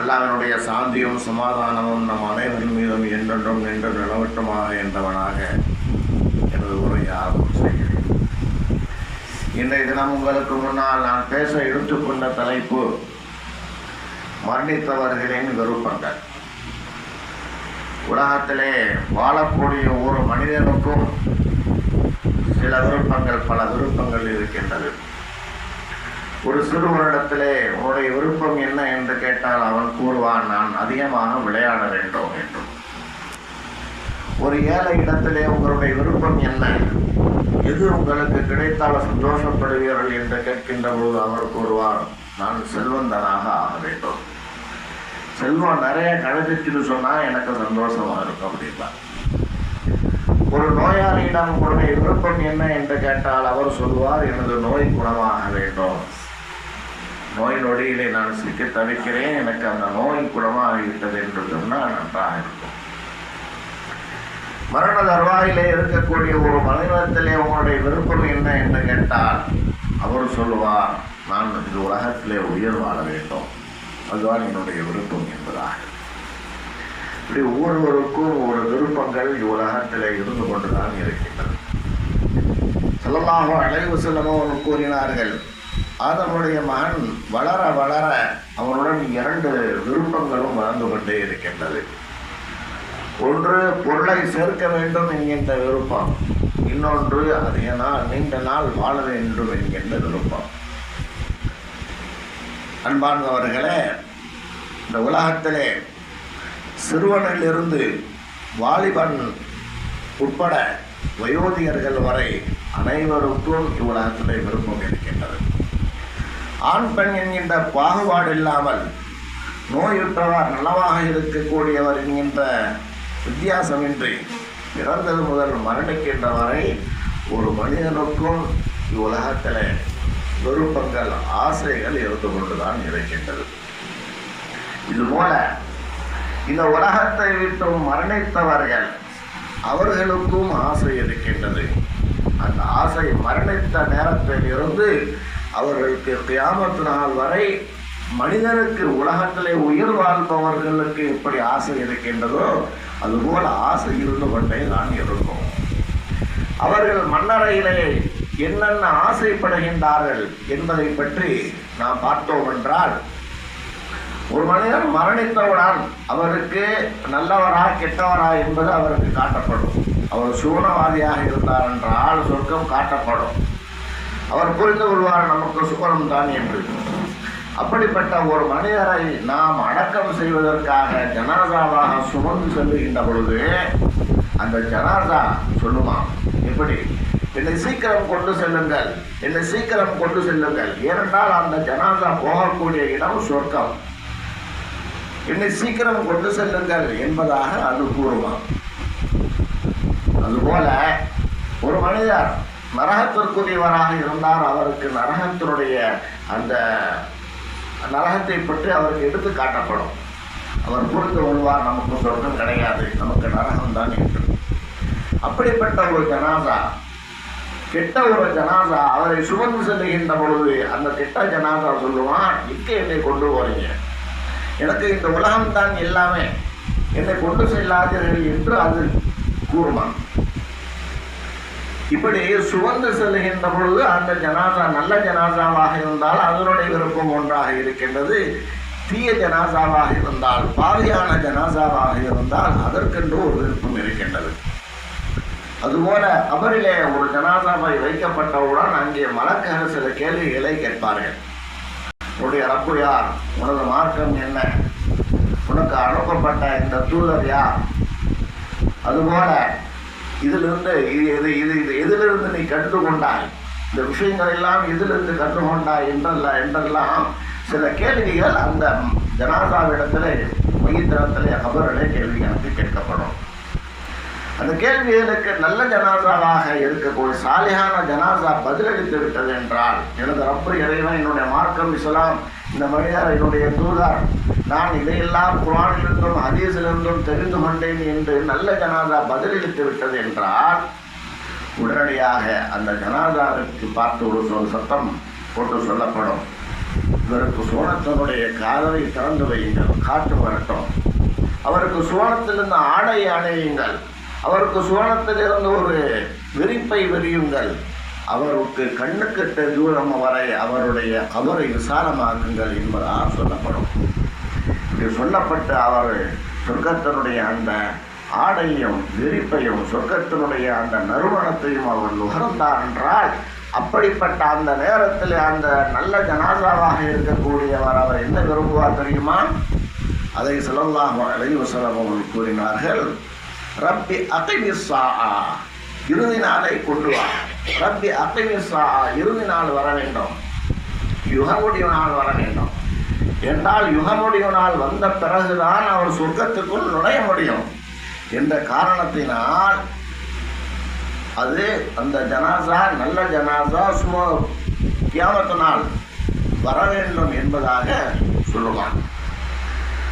அல்லாவினுடைய சாந்தியும் சமாதானமும் நம் அனைவரின் மீதும் என்றென்றும் நின்று நிலவற்றமாக என்றவனாக எனது உரையை ஆரம்பம் செய்கிறேன். இன்றைய தினம் உங்களுக்கு முன்னால் நான் பேச எடுத்துக்கொண்ட தலைப்பு மரணித்தவர்களின் விருப்பங்கள். உலகத்திலே வாழக்கூடிய ஒரு மனிதனுக்கும் சில விருப்பங்கள் பல விருப்பங்கள் இருக்கின்றது. ஒரு சிறுவனிடத்திலே உன்னுடைய விருப்பம் என்ன என்று கேட்டால் அவன் கூறுவான் நான் அதிகமாக விளையாட வேண்டும் என்றும். ஒரு ஏழை இடத்திலே உங்களுடைய விருப்பம் என்ன? எது உங்களுக்கு கிடைத்தால் சந்தோஷப்படுவீர்கள் என்று கேட்கின்ற பொழுது அவர் கூறுவார் நான் செல்வந்தனாக ஆக வேண்டும். செல்வம் நிறைய கிடைச்சிச்சுன்னு சொன்னால் எனக்கு சந்தோஷமாக இருக்கும் அப்படின்னா ஒரு நோயாளியிடம் உங்களுடைய விருப்பம் என்ன என்று கேட்டால் அவர் சொல்வார் எனது நோய் குணமாக வேண்டும். நோய் நொடியிலே நான் சிக்க தவிக்கிறேன். எனக்கு அந்த நோய் குணமாகிவிட்டது என்று சொன்னால் நன்றாக இருக்கும். மரண தர்வாயிலே இருக்கக்கூடிய ஒரு மனிதத்திலே உங்களுடைய விருப்பம் என்ன என்று கேட்டால் அவர் சொல்லுவார் நான் இந்த உலகத்திலே உயிர் வாழ வேண்டும். அதுதான் என்னுடைய விருப்பம் என்பதாக. இப்படி ஒவ்வொருவருக்கும் ஒரு விருப்பங்கள் இவ்வுலகத்திலே இருந்து கொண்டுதான் இருக்கின்றது செல்லமாக அழைவு செல்லமோ கூறினார்கள் அதனுடைய மகன் வளர வளர அவனுடன் இரண்டு விருப்பங்களும் வளர்ந்து கொண்டே இருக்கின்றது. ஒன்று பொருளை சேர்க்க வேண்டும் என்கின்ற விருப்பம். இன்னொன்று அதிக நாள் நீண்ட நாள் வாழ வேண்டும் என்கின்ற விருப்பம். அன்பார்ந்தவர்களே இந்த உலகத்திலே சிறுவனிலிருந்து வாலிபன் உட்பட வயோதிகர்கள் வரை அனைவருக்கும் இவ்வுலகத்திலே விருப்பம் இருக்கின்றது. ஆண் பெண் என்கின்ற பாகுபாடு இல்லாமல் நோயுற்றவர் நலமாக இருக்கக்கூடியவர் என்கின்ற வித்தியாசமின்றி பிறந்தது முதல் மரணிக்கின்ற வரை ஒரு மனிதனுக்கும் இவ்வுலகத்தில் விருப்பங்கள் ஆசைகள் இருந்து கொண்டுதான் இருக்கின்றது. இதுபோல இந்த உலகத்தை விட்டு மரணித்தவர்கள் அவர்களுக்கும் ஆசை இருக்கின்றது. அந்த ஆசை மரணித்த நேரத்தில் இருந்து அவர்களுக்கு கியாமத்து நாள் வரை மனிதனுக்கு உலகத்திலே உயிர் வாழ்பவர்களுக்கு எப்படி ஆசை இருக்கின்றதோ அதுபோல ஆசை இருந்து கொண்டே தான் இருக்கும். அவர்கள் மன்னரையிலே என்னென்ன ஆசைப்படுகின்றார்கள் என்பதை பற்றி நாம் பார்த்தோம் என்றால் ஒரு மனிதன் மரணித்தவுடன் அவருக்கு நல்லவரா கெட்டவரா என்பது அவருக்கு காட்டப்படும். அவர் சூனவாதியாக இருந்தார் என்றால் சொர்க்கம் காட்டப்படும். அவர் புரிந்து கொள்வார் நமக்கு சுகரம் தான் என்று அப்படிப்பட்ட ஒரு மனிதரை நாம் அடக்கம் செய்வதற்காக ஜனாதாவாக சுமந்து செல்லுகின்ற பொழுது அந்த ஜனாதா சொல்லுமா? எப்படி? என்னை சீக்கிரம் கொண்டு செல்லுங்கள் என்னை சீக்கிரம் கொண்டு செல்லுங்கள். ஏனென்றால் அந்த ஜனாதா போகக்கூடிய இடம் சொர்க்கம். என்னை சீக்கிரம் கொண்டு செல்லுங்கள் என்பதாக அது கூறுமா? அதுபோல ஒரு மனிதர் நரகத்திற்குரியவராக இருந்தார். அவருக்கு நரகத்தினுடைய அந்த நரகத்தை பற்றி அவருக்கு எடுத்து காட்டப்படும். அவர் புரிந்து கொள்வார். நமக்கு சொர்க்கம் கிடையாது. நமக்கு நரகம் தான் என்று. அப்படிப்பட்ட ஒரு ஜனாசா கெட்ட ஒரு ஜனாசா அவரை சுமந்து செல்லுகின்ற பொழுது அந்த கெட்ட ஜனாசா சொல்லுவான் இங்கே என்னை கொண்டு போறீங்க. எனக்கு இந்த உலகம் தான் எல்லாமே. என்னை கொண்டு செல்லாதீர்கள் என்று அது கூறுவான். இப்படி சுவந்து செல்கின்ற பொழுது அந்த ஜனாசா நல்ல ஜனாசாவாக இருந்தால் அதனுடைய விருப்பம் ஒன்றாக இருக்கின்றது. தீய ஜனாசாவாக இருந்தால் பாவியான ஜனாசாவாக இருந்தால் அதற்கென்று ஒரு விருப்பம் இருக்கின்றது. அதுபோல அவரிலே ஒரு ஜனாசாவை வைக்கப்பட்டவுடன் அங்கே மலக்கர் சில கேள்விகளை கேட்பார்கள். உன்னுடைய ரப்பு யார்? உனது மார்க்கம் என்ன? உனக்கு அனுப்பப்பட்ட இந்த தூதர் யார்? அதுபோல இதிலிருந்து இது இது இது இது எதிலிருந்து நீ கற்றுக்கொண்டாய் இந்த விஷயங்கள் எல்லாம் எதிலிருந்து கற்றுக்கொண்டாய் என்றெல்லாம் என்றெல்லாம் சில கேள்விகள் அந்த ஜனாதாவிடத்தில் மையத்தினத்திலே அவர்களே கேள்வி கேட்கப்படும். அந்த கேள்விகளுக்கு நல்ல ஜனாசாவாக இருக்கக்கூடிய சாலியான ஜனாசா பதிலளித்து விட்டது என்றால் எனது ரப்பு இறைவன் என்னுடைய மார்க்கம் இஸ்லாம் இந்த மனிதர் என்னுடைய தூதர். நான் இதையெல்லாம் குரானிலிருந்தும் ஹதீஸிலிருந்தும் தெரிந்து கொண்டேன் என்று நல்ல ஜனாதா பதிலளித்து விட்டது என்றால் உடனடியாக அந்த ஜனாதாவிற்கு பார்த்து ஒரு சொல் சத்தம் போட்டு சொல்லப்படும். இவருக்கு சோனத்தனுடைய காதலை திறந்து வையுங்கள் காற்று வரட்டும். அவருக்கு சோனத்திலிருந்து ஆடை அணையுங்கள். அவருக்கு சோனத்திலிருந்து ஒரு விரிப்பை விரியுங்கள். அவருக்கு கண்ணுக்கெட்ட தூரம் வரை அவருடைய அவரை விசாலமாக்குங்கள் என்பதாக சொல்லப்படும். இது சொல்லப்பட்ட அவர் சொர்க்கத்தினுடைய அந்த ஆடையும் விரிப்பையும் சொர்க்கத்தினுடைய அந்த நறுமணத்தையும் அவர் நுகர்ந்தார் என்றால் அப்படிப்பட்ட அந்த நேரத்தில் அந்த நல்ல ஜனாசாவாக இருக்கக்கூடியவர் அவர் என்ன விரும்புவார் தெரியுமா? அதை சொல்லலாம் அலைவசலம் அவர்கள் கூறினார்கள் ரப்பி அகைமிஸ்ஸா இறுதி நாளை கொண்டு வா. ரப்பி அகைமிஸ்ஸா இறுதி நாள் வர வேண்டும். யுகமுடிவு நாள் வர வேண்டும். என்றால் யுகமுடிவு நாள் வந்த பிறகுதான் அவர் சொர்க்கத்துக்குள் நுழைய முடியும். என்ற காரணத்தினால் அது அந்த ஜனாசா நல்ல ஜனாசா சும்மா கியாமத்து நாள் வர வேண்டும் என்பதாக சொல்லுவான்.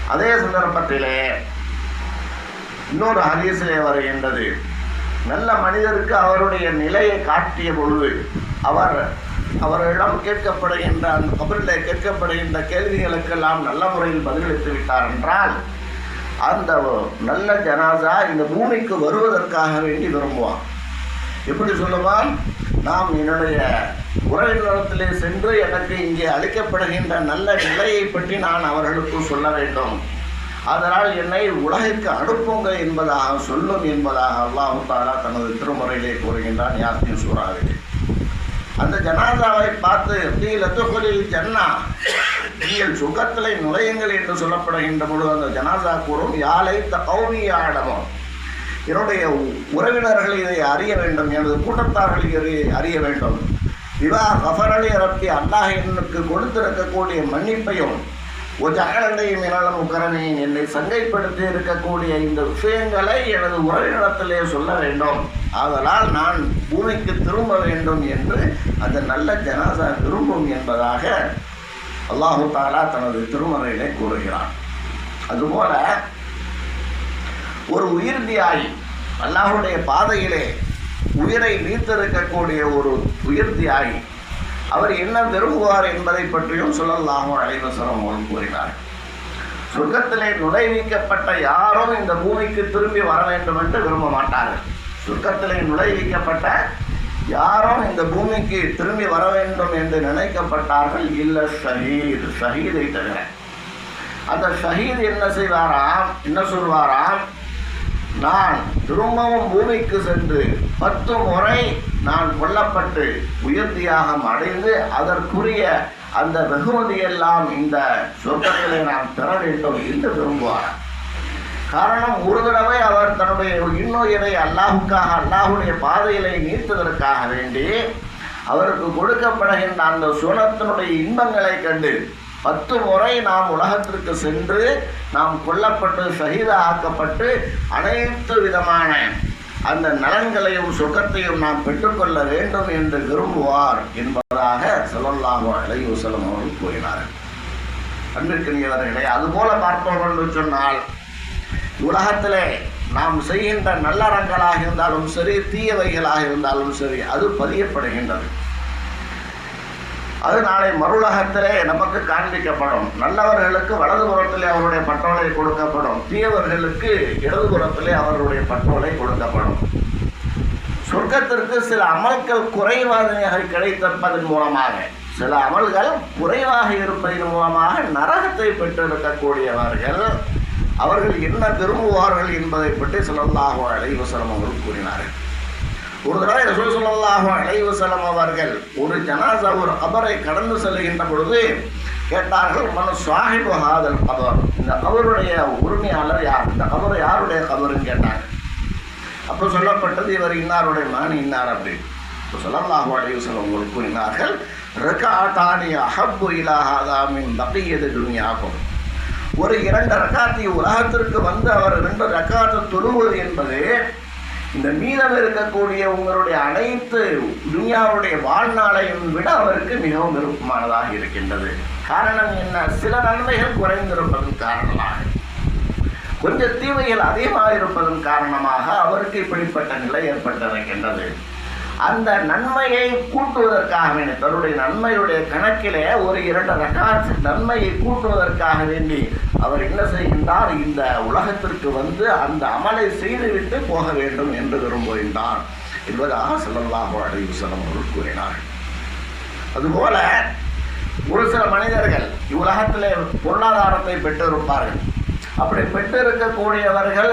அதே சந்தர்ப்பத்திலே இன்னொரு ஹதீஸிலே வருகின்றது. நல்ல மனிதருக்கு அவருடைய நிலையை காட்டிய பொழுது அவர் அவரிடம் கேட்கப்படுகின்ற அந்த கபரில் கேட்கப்படுகின்ற கேள்விகளுக்கெல்லாம் நல்ல முறையில் பதிலளித்து விட்டார் என்றால் அந்த நல்ல ஜனாதா இந்த பூமிக்கு வருவதற்காக வேண்டி விரும்புவான் எப்படி சொல்லுவான்? நாம் என்னுடைய உறவினத்திலே சென்று எனக்கு இங்கே அளிக்கப்படுகின்ற நல்ல நிலையை பற்றி நான் அவர்களுக்கு சொல்ல வேண்டும். அதனால் என்னை உலகிற்கு அனுப்புங்க என்பதாக சொல்லும் என்பதாக அல்லாஹு தாலா தனது திருமுறையிலே கூறுகின்றான் யாஸ்மின் சூறாவிலே. அந்த ஜனாதாவை பார்த்து தீலத்துகளில் ஜன்னா நீங்கள் சுகத்திலே நுழையுங்கள் என்று சொல்லப்படுகின்ற பொழுது அந்த ஜனாதா கூறும் யாழை கௌமியாடமும் என்னுடைய உறவினர்கள் இதை அறிய வேண்டும் எனது கூட்டத்தார்கள் இதை அறிய வேண்டும். விவா கஃபரலி ரப்பி அல்லாஹ் எனக்கு கொடுத்திருக்கக்கூடிய மன்னிப்பையும் ஒரு அகலண்டையும் என்னாலும் உக்கரணையும் என்னை சங்கைப்படுத்தி இருக்கக்கூடிய இந்த விஷயங்களை எனது உறவினத்திலே சொல்ல வேண்டும். ஆதலால் நான் பூமிக்கு திரும்ப வேண்டும் என்று அந்த நல்ல ஜனாசா விரும்பும் என்பதாக அல்லாஹு தாலா தனது திருமறையிலே கூறுகிறான். அதுபோல ஒரு உயிர் தியாகி அல்லாஹுடைய பாதையிலே உயிரை நீத்திருக்கக்கூடிய ஒரு உயிர் தியாகி அவர் என்ன விரும்புவார் என்பதை பற்றியும் சொல்லலாகும் அலைவசரம் மூலம் கூறினார் சொர்க்கத்திலே நுழைவிக்கப்பட்ட யாரும் இந்த பூமிக்கு திரும்பி வர வேண்டும் என்று விரும்ப மாட்டார்கள். சொர்க்கத்திலே நுழைவிக்கப்பட்ட யாரும் இந்த பூமிக்கு திரும்பி வர வேண்டும் என்று நினைக்கப்பட்டார்கள். இல்லை ஷஹீத் ஷஹீதை தவிர. அந்த ஷஹீத் என்ன செய்வாராம்? என்ன சொல்வாராம்? நான் திரும்பவும் பூமிக்கு சென்று பத்து முறை நான் கொல்லப்பட்டு உயர்த்தியாகம் அடைந்து அதற்குரிய அந்த வெகுமதியெல்லாம் இந்த சொர்க்கத்திலே நான் பெற வேண்டும் என்று விரும்புவார். காரணம் ஒரு தடவை அவர் தன்னுடைய இன்னுயிரை அல்லாஹுக்காக அல்லாஹுடைய பாதையிலே நீர்த்ததற்காக வேண்டி அவருக்கு கொடுக்கப்படுகின்ற அந்த சுனத்தினுடைய இன்பங்களை கண்டு பத்து முறை நாம் உலகத்திற்கு சென்று நாம் கொல்லப்பட்டு சகித ஆக்கப்பட்டு அனைத்து விதமான அந்த நலன்களையும் சுகத்தையும் நாம் பெற்றுக்கொள்ள வேண்டும் என்று விரும்புவார் என்பதாக சொல்லல்லாஹோ அலையுசலம் அவர்கள் கூறினார்கள். அன்பிற்கினியவர்களே அதுபோல பார்ப்போம் என்று சொன்னால் உலகத்திலே நாம் செய்கின்ற நல்லறங்களாக இருந்தாலும் சரி தீயவைகளாக இருந்தாலும் சரி அது பதியப்படுகின்றது. அது நாளை மறுலகத்திலே நமக்கு காண்பிக்கப்படும். நல்லவர்களுக்கு வலதுபுறத்திலே அவருடைய பட்டோலை கொடுக்கப்படும். தீயவர்களுக்கு இடதுபுறத்திலே அவருடைய பட்டோலை கொடுக்கப்படும். சொர்க்கத்திற்கு சில அமல்கள் குறைவாக கிடைத்திருப்பதன் மூலமாக சில அமல்கள் குறைவாக இருப்பதன் மூலமாக நரகத்தை பெற்றிருக்கக்கூடியவர்கள் அவர்கள் என்ன விரும்புவார்கள் என்பதை பற்றி சொல்லல்லாஹோ அழைவசனம் அவர்கள் கூறினார்கள். ஒரு தடவை ரசூல் சொல்லலாக அலைஹி அவர்கள் ஒரு ஜனாசா ஒரு அபரை கடந்து செல்கின்ற பொழுது கேட்டார்கள் மன சாஹிபு ஹாதல் கபர். இந்த கபருடைய உரிமையாளர் யார்? இந்த கபர் யாருடைய கபருன்னு கேட்டாங்க. அப்போ சொல்லப்பட்டது இவர் இன்னாருடைய மகன் இன்னார் அப்படின்னு இப்போ ஸல்லல்லாஹு அலைஹி வஸல்லம் கூறினார்கள் ரகாத்தானி அஹப்பு இலா ஹாதா மின் பக்கியது துனியாகும் ஒரு இரண்டு ரக்காத்தி உலகத்திற்கு வந்து அவர் ரெண்டு ரக்காத்து தொழுவது என்பது இந்த மீதம் இருக்கக்கூடிய உங்களுடைய அனைத்து துனியாவுடைய வாழ்நாளையும் விட அவருக்கு மிகவும் விருப்பமானதாக இருக்கின்றது. காரணம் என்ன? சில நன்மைகள் குறைந்திருப்பதன் காரணமாக. கொஞ்சம் தீமைகள் அதிகமாக இருப்பதன் காரணமாக அவருக்கு இப்படிப்பட்ட நிலை ஏற்பட்டிருக்கின்றது. அந்த நன்மையை கூட்டுவதற்காக வேண்டி தன்னுடைய நன்மையுடைய கணக்கிலே ஒரு இரண்டு ரகாத் நன்மையை கூட்டுவதற்காக வேண்டி அவர் என்ன செய்கின்றார் இந்த உலகத்திற்கு வந்து அந்த அமலை செய்துவிட்டு போக வேண்டும் என்று விரும்புகின்றார் என்பதாக ஸல்லல்லாஹு அலைஹி வஸல்லம் அவர்கள் கூறினார்கள். அதுபோல ஒரு சில மனிதர்கள் இவ்வுலகத்திலே பொருளாதாரத்தை பெற்றிருப்பார்கள். அப்படி பெற்றிருக்கக்கூடியவர்கள்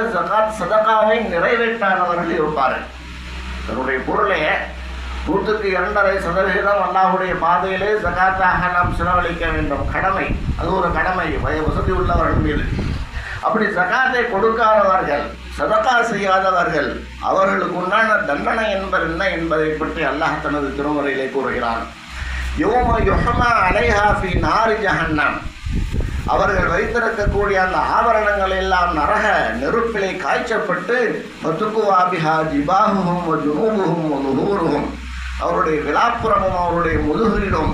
சதகாவை நிறைவேற்றாதவர்கள் இருப்பார்கள். தன்னுடைய பொருளை நூற்றுக்கு இரண்டரை சதவிகிதம் அல்லாஹுடைய பாதையிலே ஜகாத்தாக நாம் செலவழிக்க வேண்டும். கடமை. அது ஒரு கடமை. வய வசதி உள்ளவர்கள் மீது. அப்படி ஜகாத்தை கொடுக்காதவர்கள் சதகா செய்யாதவர்கள் அவர்களுக்கு உண்டான தண்டனை என்பது என்ன என்பதை பற்றி அல்லாஹ் தனது திருமுறையிலே கூறுகிறான். யோம யுஹமா அலைஹாஃபி நாரி ஜஹன்னான் அவர்கள் வைத்திருக்கக்கூடிய அந்த ஆபரணங்கள் எல்லாம் நரக நெருப்பிலே காய்ச்சப்பட்டு பத்துக்குவாபிஹா ஜிபாகுகும் ஜுனூபுகும் நுகூருகும் அவருடைய விழாப்புறமும் அவருடைய முதுகிலும்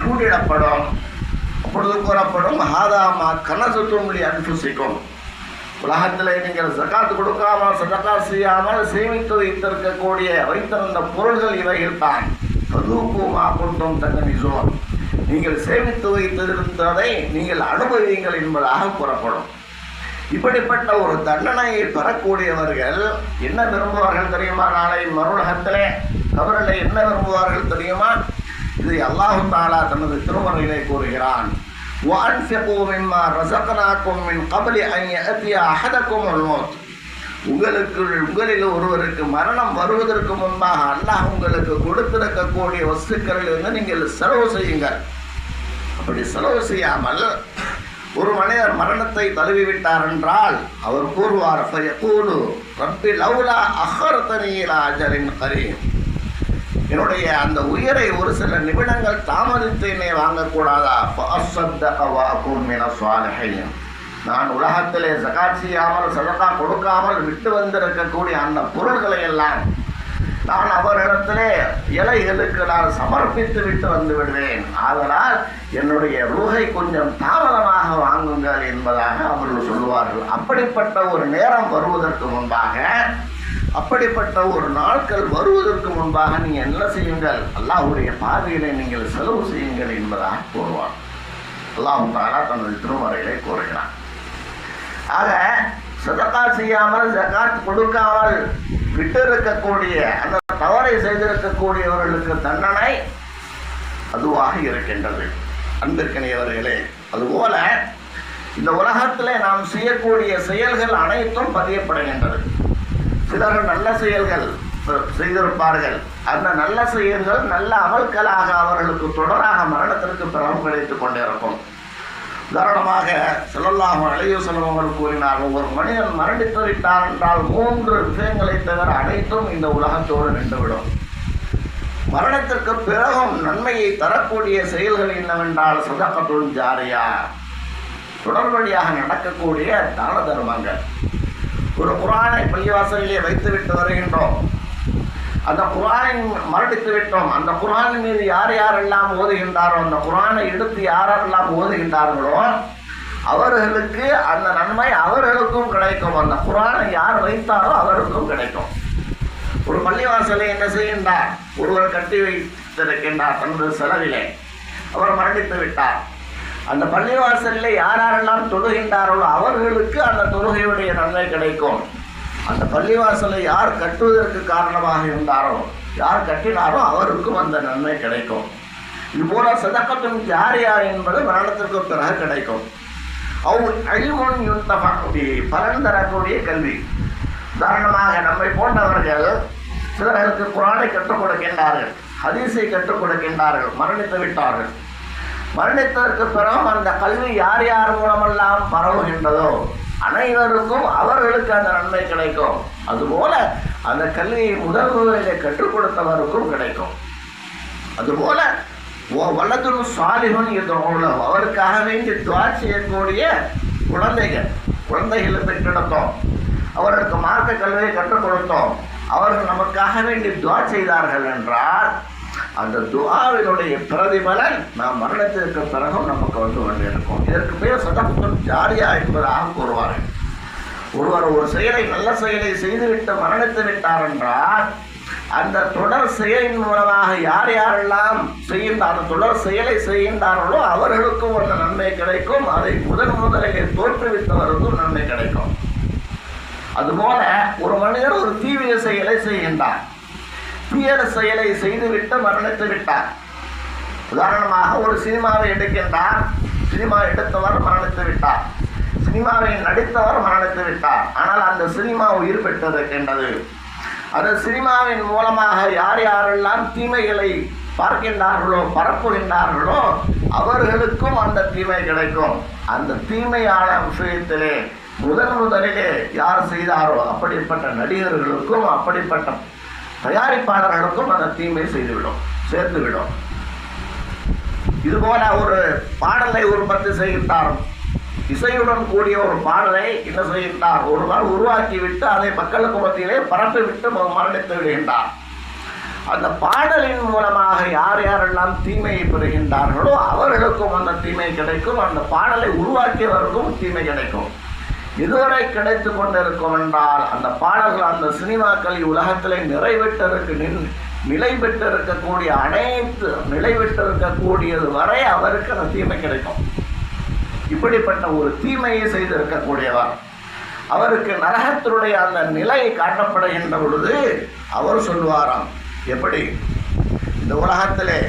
சூடிடப்படும். அப்பொழுது கூறப்படும் ஹாதாமா கனசு தும்லி அன்புசிக்கும் உலகத்தில் நீங்கள் சக்காத்து கொடுக்காமல் சதகா செய்யாமல் சேமித்து வைத்திருக்கக்கூடிய வைத்திருந்த பொருள்கள் இவைகள் தான். பதுக்குமா கொண்டும் தங்கனிசோம் நீங்கள் சேமித்து வைத்திருந்ததை நீங்கள் அனுபவியுங்கள் என்பதாக கூறப்படும். இப்படிப்பட்ட ஒரு தண்டனையை பெறக்கூடியவர்கள் என்ன விரும்புவார்கள் தெரியுமா? நாளை மருணகத்திலே அவர்களை என்ன விரும்புவார்கள் தெரியுமா? இது அல்லாஹு தாலா தனது திருமறையிலே கூறுகிறான். உங்களுக்கு உங்களில் ஒருவருக்கு மரணம் வருவதற்கு முன்பாக அல்லாஹ் உங்களுக்கு கொடுத்திருக்கக்கூடிய வஸ்துக்களில் இருந்து நீங்கள் செலவு செய்யுங்கள். அப்படி செலவு செய்யாமல் ஒரு மனிதர் மரணத்தை தழுவிவிட்டார் என்றால் அவர் கூறுவார் ஃபயகூலு ரப்பி லவ்லா அஹர்தனீலா அஜரின் கரீம். என்னுடைய அந்த உயிரை ஒரு சில நிமிடங்கள் தாமதித்து என்னை வாங்கக்கூடாதா ஃபஅஸ்ஸத்தக வஅகுன் மின நான் உலகத்திலே சகாட்சியாமல் செய்யாமல் கொடுக்காமல் விட்டு வந்திருக்கக்கூடிய அந்த பொருள்களை எல்லாம் நான் அவரிடத்திலே இலைகளுக்கு நான் சமர்ப்பித்து விட்டு வந்து விடுவேன்? ஆதலால் என்னுடைய ரூகை கொஞ்சம் தாமதமாக வாங்குங்கள் என்பதாக அவர்கள் சொல்லுவார்கள். அப்படிப்பட்ட ஒரு நேரம் வருவதற்கு முன்பாக அப்படிப்பட்ட ஒரு நாட்கள் வருவதற்கு முன்பாக நீங்கள் என்ன செய்யுங்கள்? அல்லாஹ்வுடைய பார்வையிலே நீங்கள் செலவு செய்யுங்கள் என்பதாக கூறுவார் அல்லாஹ் தாரா தனது திருமறையிலே கூறுகிறான். ஆக சதகா செய்யாமல் ஜகாத் கொடுக்காமல் விட்டு இருக்கக்கூடிய அந்த தவறை செய்திருக்கக்கூடியவர்களுக்கு தண்டனை அதுவாக இருக்கின்றது. அன்பிற்கனியவர்களே அதுபோல இந்த உலகத்தில் நாம் செய்யக்கூடிய செயல்கள் அனைத்தும் பதியப்படுகின்றது. சிலர் நல்ல செயல்கள் செய்திருப்பார்கள். அந்த நல்ல செயல்கள் நல்ல அமல்களாக அவர்களுக்கு தொடராக மரணத்திற்கு பிறகு கிடைத்துக் கொண்டிருக்கும். உதாரணமாக செல்லல்லாக அலைஹி வஸல்லம் அவர்கள் கூறினார்கள் ஒரு மனிதன் மரணித்து விட்டார் என்றால் மூன்று விஷயங்களை தவிர அனைத்தும் இந்த உலகத்தோடு நின்றுவிடும். மரணத்திற்கு பிறகும் நன்மையை தரக்கூடிய செயல்கள் என்னவென்றால் சதகத்துள் ஜாரியா தொடர்படியாக நடக்கக்கூடிய தான தர்மங்கள். ஒரு குரானை பள்ளிவாசலிலே வைத்துவிட்டு வருகின்றோம். அந்த குரானை மரடித்து விட்டோம். அந்த குரானின் மீது யார் யாரெல்லாம் ஓதுகின்றாரோ அந்த குரானை எடுத்து யாரெல்லாம் ஓதுகின்றார்களோ அவர்களுக்கு அந்த நன்மை அவர்களுக்கும் கிடைக்கும். அந்த குரானை யார் வைத்தாரோ அவருக்கும் கிடைக்கும். ஒரு பள்ளிவாசலை என்ன செய்கின்றார்? ஒருவர் கட்டி வைத்திருக்கின்றார் தனது செலவிலே. அவர் மரணித்து விட்டார். அந்த பள்ளிவாசலில் யார் யாரெல்லாம் தொழுகின்றார்களோ அவர்களுக்கு அந்த தொழுகையுடைய நன்மை கிடைக்கும். அந்த பள்ளிவாசலை யார் கட்டுவதற்கு காரணமாக இருந்தாரோ யார் கட்டினாரோ அவருக்கும் அந்த நன்மை கிடைக்கும். இதுபோல சதக்கத்தும் யார் என்பது மரணத்திற்கு பிறகு கிடைக்கும். அவங்க அழிமொன் பலன் தரக்கூடிய கல்வி. உதாரணமாக நம்மை போன்றவர்கள் சிலருக்கு குரானை கற்றுக் கொடுக்கின்றார்கள் ஹதீஸை கற்றுக் கொடுக்கின்றார்கள் மரணித்து விட்டார்கள். மரணித்ததற்கு பிறகு அந்த கல்வி யார் யார் மூலமெல்லாம் பரவுகின்றதோ அனைவருக்கும் அவர்களுக்கு அந்த நன்மை கிடைக்கும். அதுபோல அந்த கல்வியை முதல் முதலிலே கற்றுக் கொடுத்தவருக்கும் கிடைக்கும். அதுபோல ஓ வல்லதுரு சாலிஹுன் என்ற அவருக்காக வேண்டி துவா செய்யக்கூடிய குழந்தைகள் குழந்தைகளை பெற்றெடுத்தோம். அவர்களுக்கு மார்க்க கல்வியை கற்றுக் கொடுத்தோம். அவர்கள் நமக்காக வேண்டி துவா செய்தார்கள் என்றால் அந்த துவாவினுடைய பிரதிபலன் நாம் மரணத்திற்கு பிறகும் நமக்கு வந்து கொண்டிருக்கும். இதற்கு பேர் சதப்புத்தம் ஜாரியா என்பதாக கூறுவார்கள். ஒருவர் ஒரு செயலை நல்ல செயலை செய்துவிட்டு மரணித்து விட்டார் என்றால் அந்த தொடர் செயலின் மூலமாக யார் யாரெல்லாம் செய்கின்றார் அந்த தொடர் செயலை செய்கின்றார்களோ அவர்களுக்கும் அந்த நன்மை கிடைக்கும். அதை முதன் முதலில் தோற்றுவித்தவருக்கும் நன்மை கிடைக்கும். அதுபோல ஒரு மனிதர் ஒரு தீவிர செயலை செய்கின்றார். தீவிர செயலை செய்துவிட்டு மரணித்து விட்டார். உதாரணமாக ஒரு சினிமாவை எடுக்கின்றார். சினிமா எடுத்தவர் மரணித்து விட்டார். சினிமாவை நடித்தவர் மரணித்து விட்டார். ஆனால் அந்த சினிமா உயிர் பெற்றிருக்கின்றது அந்த சினிமாவின் மூலமாக யார் யாரெல்லாம் தீமைகளை பார்க்கின்றார்களோ பரப்புகின்றார்களோ அவர்களுக்கும் அந்த தீமை கிடைக்கும். அந்த தீமையான விஷயத்திலே முதன் முதலிலே யார் செய்தாரோ அப்படிப்பட்ட நடிகர்களுக்கும் அப்படிப்பட்ட தயாரிப்பாளர்களுக்கும் அந்த தீமை செய்துவிடும் சேர்த்துவிடும் இதுபோல ஒரு பாடலை உற்பத்தி செய்கின்றார். இசையுடன் கூடிய ஒரு பாடலை என்ன செய்கின்றார்? ஒரு நாள் உருவாக்கி விட்டு அதை மக்களுக்கு மத்தியிலே பரப்பி விட்டு மரணித்து விடுகின்றார். அந்த பாடலின் மூலமாக யார் யாரெல்லாம் தீமையை பெறுகின்றார்களோ அவர்களுக்கும் அந்த தீமை கிடைக்கும். அந்த பாடலை உருவாக்கியவருக்கும் தீமை கிடைக்கும். இதுவரை கிடைத்து கொண்டிருக்கும் என்றால் அந்த பாடல்கள் அந்த சினிமாக்கள் உலகத்திலே நிறைவேற்றிருக்கு நின் நிலை பெற்றிருக்கக்கூடிய அனைத்து நிலை பெற்றிருக்கக்கூடியது வரை அவருக்கு அந்த தீமை கிடைக்கும். இப்படிப்பட்ட ஒரு தீமையை செய்திருக்கக்கூடியவர். அவருக்கு நரகத்தினுடைய அந்த நிலை காட்டப்படுகின்ற பொழுது அவர் சொல்லுவாராம் எப்படி? இந்த உலகத்திலே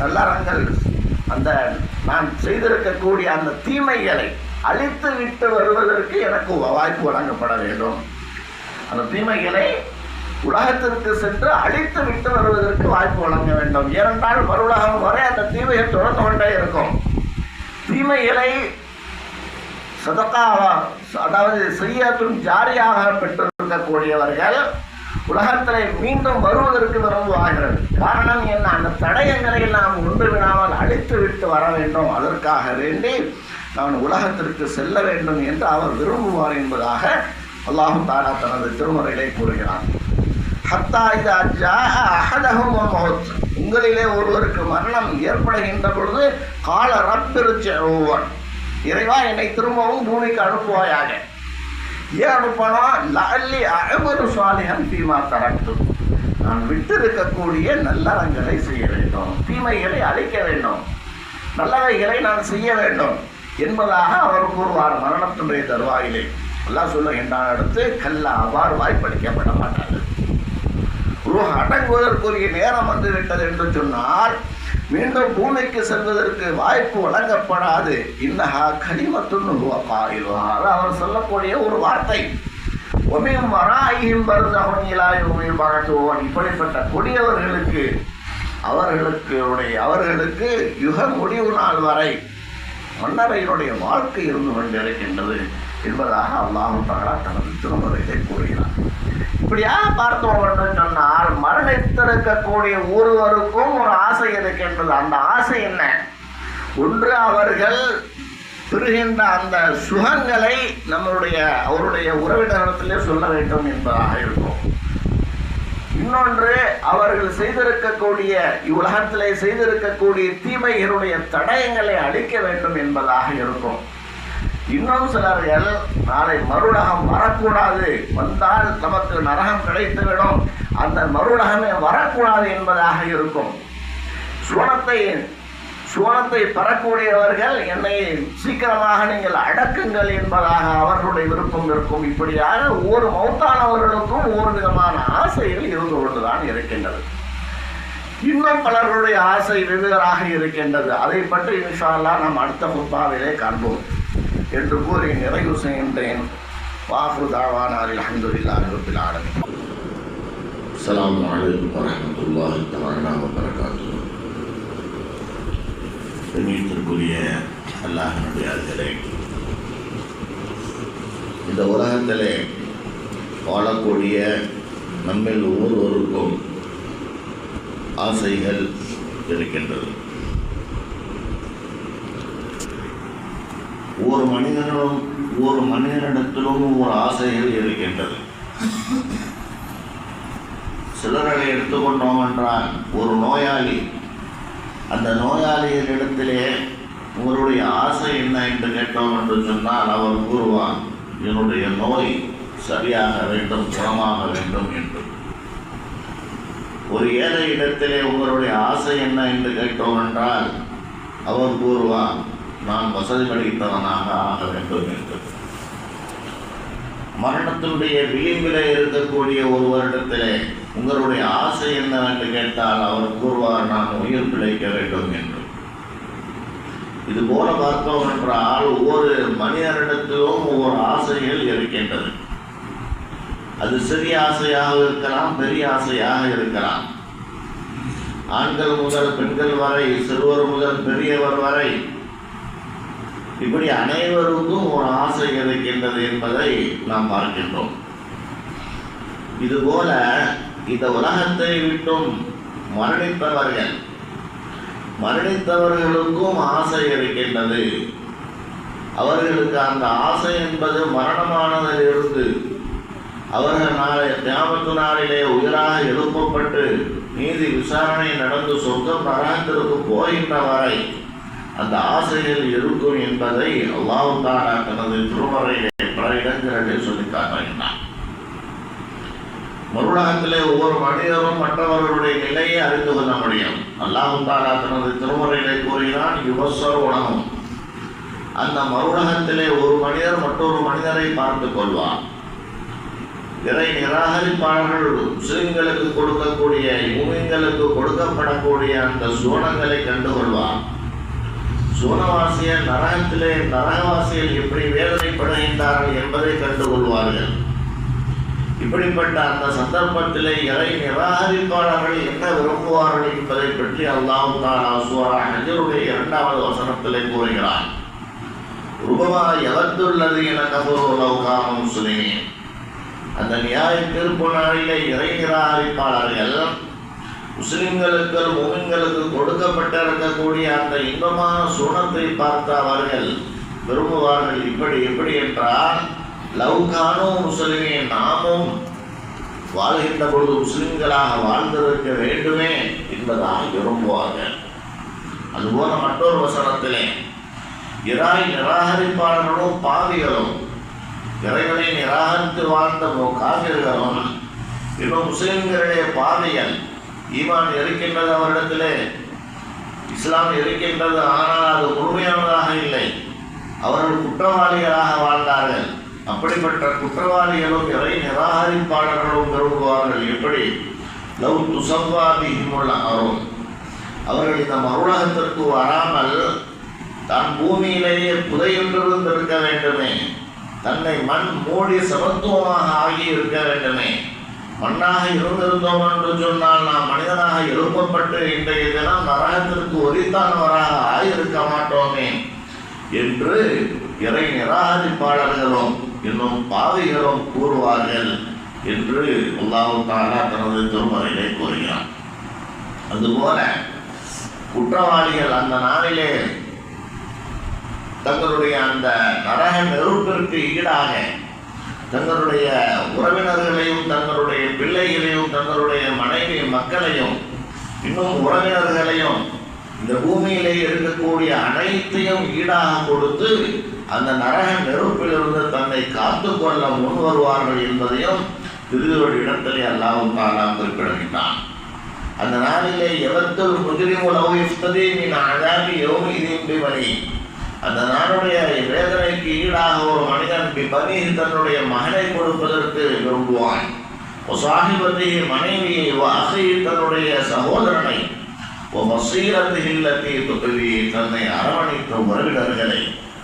நல்லறங்கள் அந்த நான் செய்திருக்கக்கூடிய அந்த தீமைகளை அழித்து விட்டு வருவதற்கு எனக்கு வாய்ப்பு வழங்கப்பட வேண்டும். அந்த தீமைகளை உலகத்திற்கு சென்று அழித்து விட்டு வருவதற்கு வாய்ப்பு வழங்க வேண்டும். ஏனென்றால் மறுலகம் வரை அந்த தீமைகள் தொடர்ந்து கொண்டே இருக்கும். தீமைகளை சதக்காக அதாவது செய்யத்தும் ஜாரியாக பெற்றிருக்கக்கூடியவர்கள் உலகத்தில் மீண்டும் வருவதற்கு விரும்புவார்கள். காரணம் என்ன? அந்த தடயங்களை நாம் ஒன்று விடாமல் அழித்து விட்டு வர வேண்டும். அதற்காக வேண்டி நான் உலகத்திற்கு செல்ல வேண்டும் என்று அவர் விரும்புவார் என்பதாக அல்லாஹு தாரா தனது திருமுறையிலே கூறுகிறான். ஹத்தா இதா ஜாஅ அஹதஹும் உங்களிலே ஒருவருக்கு மரணம் ஏற்படுகின்ற பொழுது கால ரப்பிருச்சவன் இறைவா என்னை திரும்பவும் பூமிக்கு அனுப்புவாயாக. ஏன் அனுப்பணும் லல்லி அகமது சுவாலிகம் தீமா தரட்டு நான் விட்டிருக்கக்கூடிய நல்லறங்களை செய்ய வேண்டும். தீமைகளை அழிக்க வேண்டும். நல்லவைகளை நான் செய்ய வேண்டும். என்பதாக அவர் கூறுவார் மரணத்தினுடைய தருவாயிலே. எல்லாம் சொல்லுகின்றான் அடுத்து கல்ல அவ்வாறு வாய்ப்பளிக்கப்பட மாட்டார்கள். ரூஹ் அடங்குவதற்குரிய நேரம் வந்து விட்டது என்று சொன்னால் மீண்டும் பூமிக்கு செல்வதற்கு வாய்ப்பு வழங்கப்படாது. இன்னஹா கனிமத்துன்னு அவர் சொல்லக்கூடிய ஒரு வார்த்தை ஒமையும் வராயும் வருதவன் இலாயுமையும் பகட்டுவோன் இப்படிப்பட்ட கொடியவர்களுக்கு அவர்களுக்கு அவர்களுக்கு யுக முடிவு நாள் வரை மன்னரையினுடைய வாழ்க்கை இருந்து கொண்டிருக்கின்றது என்பதாக அல்லாஹு தாலா தனது திருமுறையிலே கூறுகிறார் இப்படியாக பார்த்தோம் என்று சொன்னால் மரணித்திருக்கக்கூடிய ஒருவருக்கும் ஒரு ஆசை இருக்கின்றது. அந்த ஆசை என்ன? ஒன்று அவர்கள் பெறுகின்ற அந்த சுகங்களை நம்மளுடைய அவருடைய உறவினரிடத்திலே சொல்ல வேண்டும் என்பதாக இருக்கும். இன்னொன்று அவர்கள் செய்திருக்கக்கூடிய இவ்வுலகத்திலே செய்திருக்கக்கூடிய தீமைகளுடைய தடயங்களை அழிக்க வேண்டும் என்பதாக இருக்கும். இன்னும் சிலர்கள் நாளை மறுடகம் வரக்கூடாது. வந்தால் நமக்கு நரகம் கிடைத்துவிடும். அந்த மறுடகமே வரக்கூடாது என்பதாக இருக்கும். சுவனத்தை சோளத்தை பெறக்கூடியவர்கள் என்னை சீக்கிரமாக நீங்கள் அடக்குங்கள் என்பதாக அவர்களுடைய விருப்பம் இருக்கும். இப்படியாக ஒவ்வொரு மௌத்தானவர்களுக்கும் ஒவ்வொரு விதமான ஆசைகள் இருந்து கொண்டுதான் இருக்கின்றது. இன்னும் பலர்களுடைய ஆசை வெவ்வேறாக இருக்கின்றது. அதை பற்றி இன்ஷால்லா நாம் அடுத்த குப்பாவிலே காண்போம் என்று கூறி நிறைவு செய்கின்றேன். வாஃபு தாவானார் அலமதுல்லா ரபில் அஸ்லாம் வலைக்கம் வரமத்துல்லாஹி தாலா வரகாத்து பெருமித்திற்குரிய அல்லாஹனுடையார்களே இந்த உலகத்திலே வாழக்கூடிய நம்மில் ஒவ்வொருவருக்கும் ஆசைகள் இருக்கின்றது. ஒவ்வொரு மனிதனும் ஒவ்வொரு மனிதனிடத்திலும் ஒவ்வொரு ஆசைகள் இருக்கின்றது. சிலரை எடுத்துக்கொண்டோம் என்றால் ஒரு நோயாளி அந்த நோயாளிகளிடத்திலே உங்களுடைய ஆசை என்ன என்று கேட்டோம் என்று சொன்னால் அவர் கூறுவான் என்னுடைய நோய் சரியாக வேண்டும் குணமாக வேண்டும் என்று. ஒரு ஏழை இடத்திலே உங்களுடைய ஆசை என்ன என்று கேட்டோம் என்றால் அவர் கூறுவான் நான் வசதி படைத்தவனாக ஆக வேண்டும் என்று. மரணத்தினுடைய விளிம்பிலே இருக்கக்கூடிய ஒரு வருடத்திலே உங்களுடைய ஆசை என்னவென்று கேட்டால் அவர் கூறுவார் நான் உயிர் பிழைக்க வேண்டும் என்று. இது போல பார்த்தோம் என்றால் ஒவ்வொரு மனிதனிடத்திலும் ஒவ்வொரு ஆசைகள் இருக்கின்றது. அது சிறிய ஆசையாக இருக்கலாம் பெரிய ஆசையாக இருக்கலாம். ஆண்கள் முதல் பெண்கள் வரை சிறுவர் முதல் பெரியவர் வரை இப்படி அனைவருக்கும் ஒரு ஆசை இருக்கின்றது என்பதை நாம் பார்க்கின்றோம். இதுபோல இந்த உலகத்தை விட்டும் மரணித்தவர்கள் மரணித்தவர்களுக்கும் ஆசை இருக்கின்றது. அவர்களுக்கு அந்த ஆசை என்பது மரணமானதிலிருந்து அவர்கள் நாளை தியாபத்து நாளிலே உயிராக எழுப்பப்பட்டு நீதி விசாரணை நடந்து சொர்க்கம் நரகத்திற்கு போகின்ற வரை அந்த ஆசைகள் இருக்கும் என்பதை அல்லாஹ் தனது திருமறையிலே பல இடங்களிலே சொல்லி என்றார் மறுநாகத்திலே ஒவ்வொரு மனிதரும் மற்றவர்களுடைய நிலையை அறிந்து கொள்ள முடியும். அல்லாஹ் தாலா தனது திருமுறையிலே கூறினான் யுவஸ்வர் உலகம் அந்த மறுநகத்திலே ஒரு மனிதர் மற்றொரு மனிதரை பார்த்து கொள்வார். இறை நிராகரிப்பாளர்கள் முஸ்லிம்களுக்கு கொடுக்கக்கூடிய யூமிங்களுக்கு கொடுக்கப்படக்கூடிய அந்த சோனங்களை கண்டுகொள்வார் சோனவாசியர் நரகத்திலே நரகவாசியர் எப்படி வேதனைப்படுகின்றார்கள் என்பதை கண்டுகொள்வார்கள் இப்படிப்பட்ட அந்த சந்தர்ப்பத்திலே இறை நிராகரிப்பாளர்கள் என்ன விரும்புவார்கள் என்பதை பற்றி அல்லாஹ் தாலா சூரா ஹஜருடைய இரண்டாவது வசனத்திலே கூறுகிறார் ரூபமா எவத்துள்ளது என கபூர்வலவுகாம முஸ்லிமீன் அந்த நியாய தீர்ப்பு நாளிலே இறை நிராகரிப்பாளர்கள் முஸ்லிம்களுக்கு முமின்களுக்கு கொடுக்கப்பட்டிருக்கக்கூடிய அந்த இன்பமான சுணத்தை பார்த்த அவர்கள் விரும்புவார்கள். இப்படி எப்படி என்றால் லவ்கானும் முஸ்லிமே நாமும் வாழ்கின்ற பொழுது முஸ்லிம்களாக வாழ்ந்திருக்க வேண்டுமே என்பதாக விரும்புவாங்க. அதுபோல மற்றொரு வசனத்திலே இறாய் நிராகரிப்பாளர்களும் பாவிகளும் இறைவனை நிராகரித்து வாழ்ந்த காவிர்களும் இப்போ முஸ்லிம்களுடைய பாவிகள் ஈமான் இருக்கின்றது அவரிடத்திலே. இஸ்லாம் இருக்கின்றது ஆனால் அது முழுமையானதாக இல்லை. அவர்கள் குற்றவாளிகளாக வாழ்ந்தார்கள். அப்படிப்பட்ட குற்றவாளிகளும் இறை நிராகரிப்பாளர்களும் விரும்புவார்கள் எப்படி லவ் துசவ்வாதிமுள்ள அருள் அவர்கள் இந்த மருளகத்திற்கு வராமல் தான் பூமியிலேயே புதையின்றிருந்திருக்க வேண்டுமே. தன்னை மண் மூடி சமத்துவமாக ஆகி இருக்க வேண்டுமே. மண்ணாக இருந்திருந்தோம் என்று சொன்னால் நாம் மனிதனாக எழுப்பப்பட்டு இன்றைய தினம் நரகத்திற்கு ஒரித்தானவராக ஆயிருக்க மாட்டோமே என்று இறை நிராகரிப்பாளர்களும் இன்னும் பாவிகளும் கூறுவார்கள் என்று அல்லாஹு தாலா தனது திருமறையிலே கூறுகிறார் அதுபோல குற்றவாளிகள் அந்த நாளிலே தங்களுடைய அந்த நரக நெருப்பிற்கு ஈடாக தங்களுடைய உறவினர்களையும் தங்களுடைய பிள்ளைகளையும் தங்களுடைய மனைவி மக்களையும் இன்னும் உறவினர்களையும் இந்த பூமியிலே இருக்கக்கூடிய அனைத்தையும் ஈடாக கொடுத்து அந்த நரக நெருப்பிலிருந்து தன்னை காத்து கொள்ள முன் வருவார்கள் என்பதையும் திருவடி இடத்திலே அல்லாவும் தானா குறிப்பிடுகின்றான். அந்த நாளிலே எவத்தில் முதிரிமுலவு இஃப்ததே மின் அழாபி யோகி பிபனி அந்த நாளுடைய வேதனைக்கு ஈடாக ஒரு மனிதன் பிபனி தன்னுடைய மகனை கொடுப்பதற்கு விரும்புவான். சாஹிபத்தை மனைவியை வாசை தன்னுடைய சகோதரனை வசீரத்து இல்லத்தை தன்னை அரவணைத்த உறவினர்களை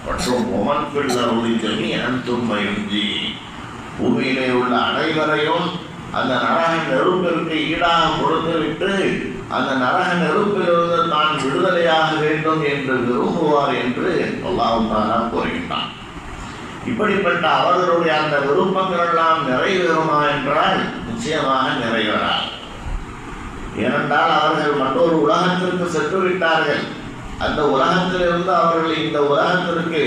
மற்றும் ஒமன் பிள்ளருளி ஜமி அன்தும்மையுஞ்சி பூமியிலே உள்ள அனைவரையும் அந்த நரக நெருப்பிற்கு ஈடாக கொடுத்துவிட்டு அந்த நரக நெருப்பிலிருந்து தான் விடுதலையாக வேண்டும் என்று விரும்புவார் என்று அல்லாஹ் கூறுகின்றான். இப்படிப்பட்ட அவர்களுடைய அந்த விருப்பங்கள் எல்லாம் நிறைவேறுமா என்றால் நிச்சயமாக நிறைவேறாது. ஏனென்றால் அவர்கள் மற்றொரு உலகத்திற்கு சென்று விட்டார்கள். அந்த உலகத்திலிருந்து அவர்கள் இந்த உலகத்திற்கு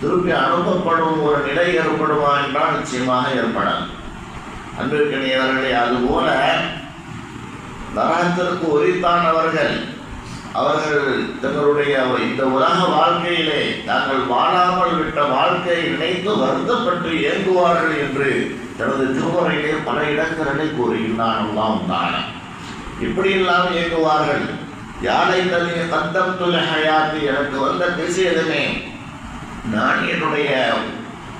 திருப்பி அனுப்பப்படும் ஒரு நிலை ஏற்படுமா என்றால் நிச்சயமாக ஏற்படாது. அன்பிற்கினியவர்களே அதுபோல நரகத்திற்கு உரித்தானவர்கள் அவர்கள் தங்களுடைய இந்த உலக வாழ்க்கையிலே தாங்கள் வாழாமல் விட்ட வாழ்க்கையை நினைத்து வருத்தப்பட்டு இயங்குவார்கள் என்று தனது திருமுறையிலே பல இடங்களிலே கூறுகின்றான் அல்லாம் தான இப்படியெல்லாம் இயங்குவார்கள். யாரை தனி கத்தம் ஹயாத்தி எனக்கு வந்த திசையதுமே நான் என்னுடைய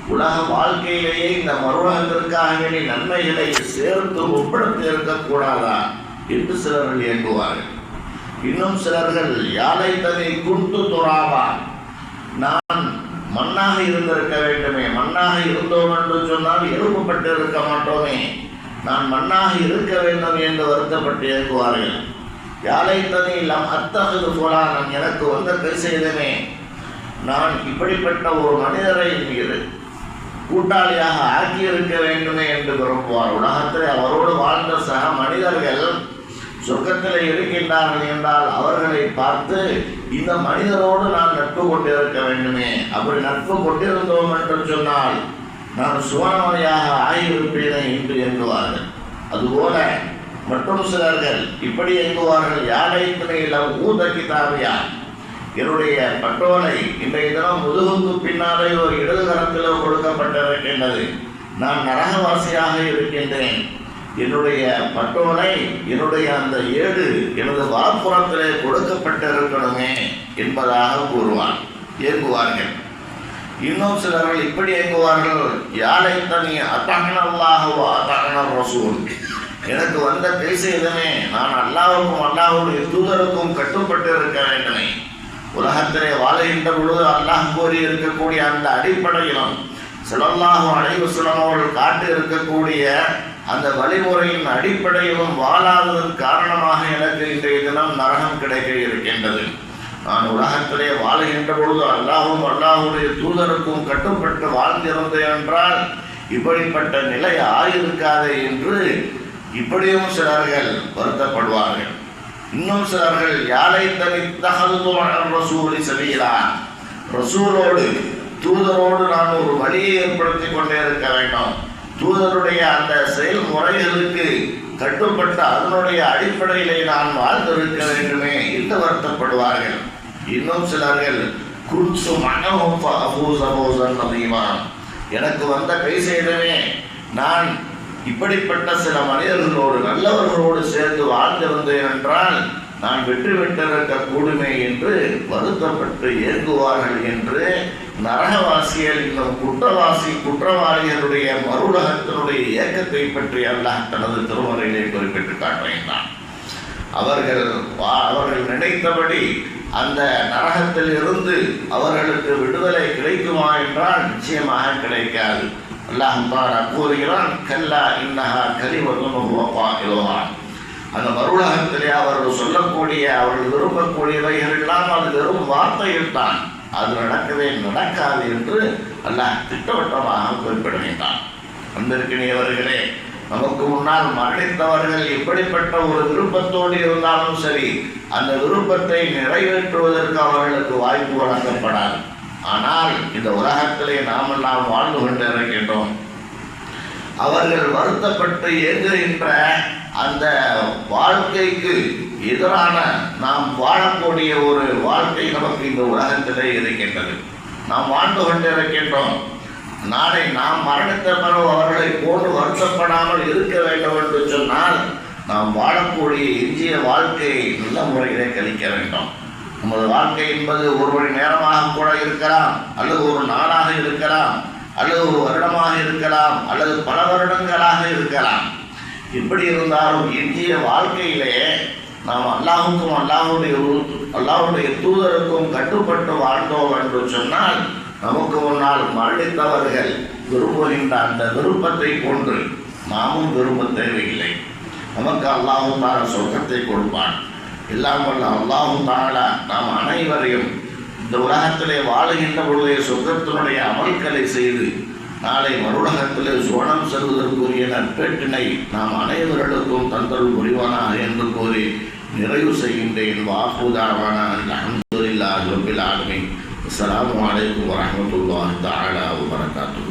உலக வாழ்க்கையிலேயே இந்த மருளகத்திற்காக வேண்டி நன்மைகளை சேர்த்து ஒப்படைத்து இருக்கக்கூடாதா என்று சிலர்கள் இயங்குவார்கள். இன்னும் சிலர்கள் யாழை தனி குண்டு துறாவா? நான் மண்ணாக இருந்திருக்க வேண்டுமே மண்ணாக இருந்தோம் என்று சொன்னால் எழுப்பப்பட்டு இருக்க மாட்டோமே நான் மண்ணாக இருக்க வேண்டும் என்று வருத்தப்பட்டு இயங்குவார்கள். யாரை தனி அத்தகு அத்தகது எனக்கு வந்த கை செய்தமே நான் இப்படிப்பட்ட ஒரு மனிதரை மீது கூட்டாளியாக ஆக்கியிருக்க வேண்டுமே என்று விரும்புவார். உலகத்தில் அவரோடு வாழ்ந்த சக மனிதர்கள் சொர்க்கத்தில் இருக்கின்றார்கள் என்றால் அவர்களை பார்த்து இந்த மனிதரோடு நான் நட்பு கொண்டிருக்க வேண்டுமே. அப்படி நட்பு கொண்டிருந்தோம் என்று சொன்னால் நான் சுவனமனையாக ஆகியிருப்பேனே என்று எண்ணுவார்கள். அதுபோல மற்றும் சிலர்கள் இப்படி எங்குவார்கள் யானை துணையில் ஊத கிதாபியா என்னுடைய பட்டோலை இன்றைய தினம் முதுகுக்கு பின்னாலே ஒரு இடது கரத்திலோ கொடுக்கப்பட்டிருக்கின்றது. நான் நரகவாசியாக இருக்கின்றேன். என்னுடைய பட்டோலை என்னுடைய அந்த ஏடு எனது வலப்புறத்திலே கொடுக்கப்பட்டிருக்கணுமே என்பதாக கூறுவார் இயங்குவார்கள் இன்னும் சிலர்கள் இப்படி இயங்குவார்கள் யாரை தனி அத்தகனல்லாகவோ அத்தகன ரசூல். எனக்கு வந்த பேசியதுமே நான் அல்லாவுக்கும் அல்லாவுடைய தூதருக்கும் கட்டுப்பட்டு இருக்க வேண்டுமே உலகத்திலே வாழுகின்ற பொழுது அல்லாஹ் கோரி இருக்கக்கூடிய அந்த அடிப்படையிலும் சிலல்லாஹு அலைவு அவர்கள் காட்டு இருக்கக்கூடிய அந்த வழிமுறையின் அடிப்படையிலும் வாழாததன் காரணமாக எனக்கு இன்றைய தினம் நரகம் கிடைக்க இருக்கின்றது. நான் உலகத்திலே வாழுகின்ற பொழுது அல்லாஹும் அல்லாஹுடைய தூதருக்கும் கட்டுப்பட்டு வாழ்ந்திருந்தேன் என்றால் இப்படிப்பட்ட நிலை ஆயிருக்காதே என்று இப்படியும் சிலர்கள் வருத்தப்படுவார்கள். இன்னும் சிலர்கள் யாரை தனித்தகதுமான ரசூலை செல்கிறார் ரசூலோடு தூதரோடு நான் ஒரு வழியை ஏற்படுத்தி கொண்டே இருக்க வேண்டும். தூதருடைய அந்த செயல்முறைகளுக்கு கட்டுப்பட்டு அதனுடைய அடிப்படையிலே நான் வாழ்ந்திருக்க வேண்டுமே என்று வருத்தப்படுவார்கள். இன்னும் சிலர்கள் குன்சு மனமும் அபூசபோசன் அதிகமாக எனக்கு வந்த கை செய்தவே நான் இப்படிப்பட்ட சில மனிதர்களோடு நல்லவர்களோடு சேர்ந்து வாழ்ந்திருந்தேன் என்றால் நான் வெற்றி பெற்றிருக்க கூடுமே என்று வருத்தப்பட்டு ஏங்குவார்கள் என்று நரகவாசியல் இந்த குற்றவாசி குற்றவாளிகளுடைய மறுலகத்தினுடைய இயக்கத்தை பற்றி அல்லாஹ் தனது திருமறையிலே குறிப்பிட்டு காட்டுகின்றான். அவர்கள் வா- அவர்கள் நினைத்தபடி அந்த நரகத்தில் இருந்து அவர்களுக்கு விடுதலை கிடைக்குமா என்றால் நிச்சயமாக கிடைக்காது. அல்லாஹ் தாரா கூறுகிறான் கல்லா இன்னஹா கலிவதுவான் அந்த மறுலகத்திலே அவர்கள் சொல்லக்கூடிய அவர்கள் விரும்பக்கூடியவைகள் எல்லாம் அது வெறும் வார்த்தைகள் தான். அது நடக்கவே நடக்காது என்று அல்லாஹ் திட்டவட்டமாக குறிப்பிடுகின்றான். அன்பிற்கினியவர்களே நமக்கு முன்னால் மரணித்தவர்கள் எப்படிப்பட்ட ஒரு விருப்பத்தோடு இருந்தாலும் சரி அந்த விருப்பத்தை நிறைவேற்றுவதற்கு அவர்களுக்கு வாய்ப்பு வழங்கப்படாது. ஆனால் இந்த உலகத்திலே நாமெல்லாம் வாழ்ந்து கொண்டிருக்கின்றோம் அவர்கள் வருத்தப்பட்டு ஏங்குகின்ற அந்த வாழ்க்கைக்கு எதிரான நாம் வாழக்கூடிய ஒரு வாழ்க்கை நமக்கு இந்த உலகத்திலே இருக்கின்றது. நாம் வாழ்ந்து கொண்டிருக்கின்றோம் நாளை நாம் மரணித்த பிறகு அவர்களை போன்று வருத்தப்படாமல் இருக்க வேண்டும் என்று சொன்னால் நாம் வாழக்கூடிய எஞ்சிய வாழ்க்கையை நல்ல முறையிலே கழிக்க வேண்டும். நமது வாழ்க்கை என்பது ஒரு மணி நேரமாக கூட இருக்கலாம் அல்லது ஒரு நாளாக இருக்கலாம் அல்லது ஒரு வருடமாக இருக்கலாம் அல்லது பல வருடங்களாக இருக்கலாம். எப்படி இருந்தாலும் இந்திய வாழ்க்கையிலே நாம் அல்லாஹுக்கும் அல்லாஹுடைய அல்லாஹுடைய தூதருக்கும் கட்டுப்பட்டு வாழ்ந்தோம் என்று சொன்னால் நமக்கு முன்னால் மரணித்தவர்கள் விரும்புகின்ற அந்த விருப்பத்தை போன்று நாமும் விரும்ப தேவையில்லை. நமக்கு அல்லாஹும் தான் சொர்க்கத்தை கொடுப்பான். எல்லாம் வல்ல அல்லாஹும் தாலா நாம் அனைவரையும் இந்த உலகத்திலே வாழுகின்ற பொழுதே சொர்க்கத்தினுடைய அமல்களை செய்து நாளை மறுலகத்திலே சோழம் செல்வதற்குரிய நற்பேட்டினை நாம் அனைவர்களுக்கும் தந்தல் புரிவானாக என்று கூறி நிறைவு செய்கின்றேன். வாக்குதாவான அலமதுல்லாஹ் ரபில் ஆலமீன். அஸ்லாம் வலைக்கம் வரஹ்மத்துல்லாஹி தஆலா வரகாத்து